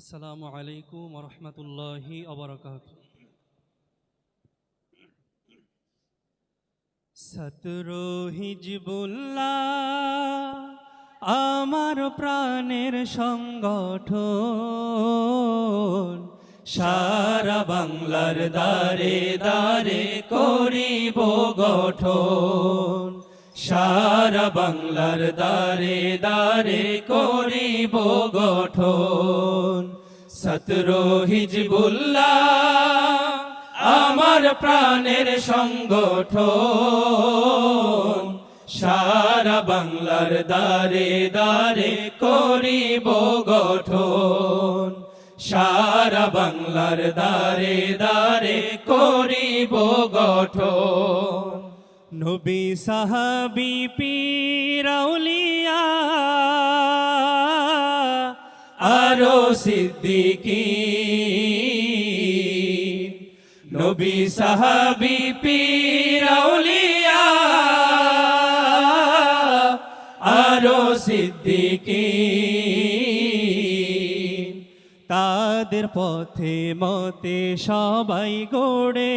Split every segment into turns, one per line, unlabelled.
আসসালামু আলাইকুম রহমতুল্লাহি অবরকাত সতরো হিজবুল্লাহ, আমার প্রাণের সংগঠন, সারা বাংলার দারে দারে করিব গঠন। সারা বাংলার দারে দারে করিব গঠন। সতরো হিজবুল্লাহ আমার প্রাণের সংগঠন। সারা বাংলার দারে দারে করিব গঠন। সারা বাংলার দারে দারে করিব গঠন। নবী সাহাবি পীরাউলিয়া আরও সিদ্দিকি। নবী সাহাবি পীরাউলিয়া আরও সিদ্দিকি। তাদের পথে মতে সবাই গড়ে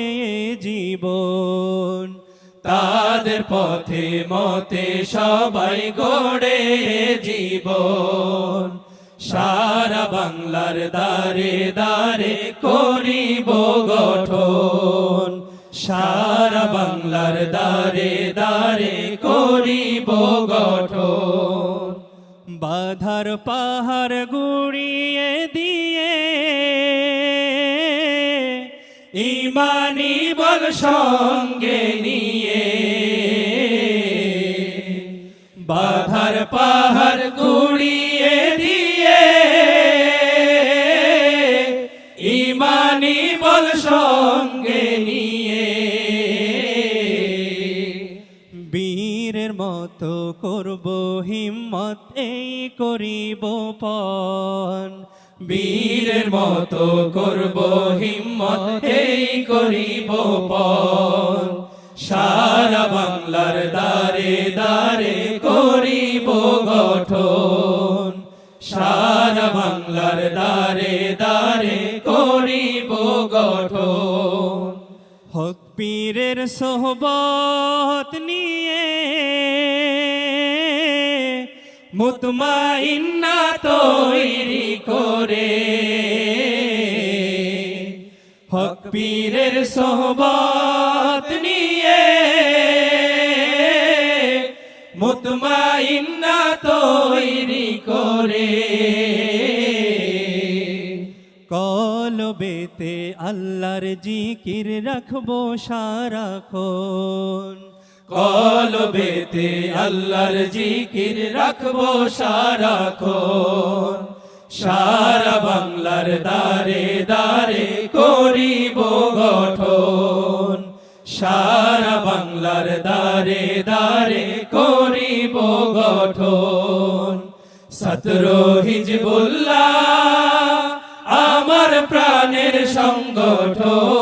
জীবন। তাদের পথে মতে সবাই গড়ে জীবন। সারা বাংলার দারে দারে করিব গঠন। সারা বাংলার দারে দারে করিব গঠন। বাধার পাহাড় গুড়িয়ে দিয়ে ইমানি বল সঙ্গে নিয়ে। বাধার পাহাড় গুড়িয়ে দিয়ে। ইমানি বল সঙ্গে নিয়ে। বীরের মতো করব হিম্মত, এই করিব পণ বীরের মতো করব হিম্মত এই করিব সারা বাংলার দারে দারে করিব গঠন। সারা বাংলার দারে দারে করিব গঠন। হক পীরের সোহবত নিয়ে মুতমাইন্না তৈরি করে। হক পীরের সোহবত নিয়ে মুতমাইন্না তৈরি করে। কলবেতে আল্লাহর জিকির রাখব সারা সারাক্ষণ। কলবেতে আল্লাহর জিকির রাখব সারাক্ষণ সারা বাংলার দারে দারে করিব গঠন। সারা বাংলার দারে দারে করিব গঠন। সতরো হিজবুল্লাহ, আমার প্রাণের সংগঠন।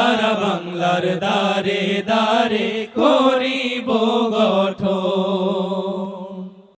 সারা বাংলার দারে দারে করিব গঠন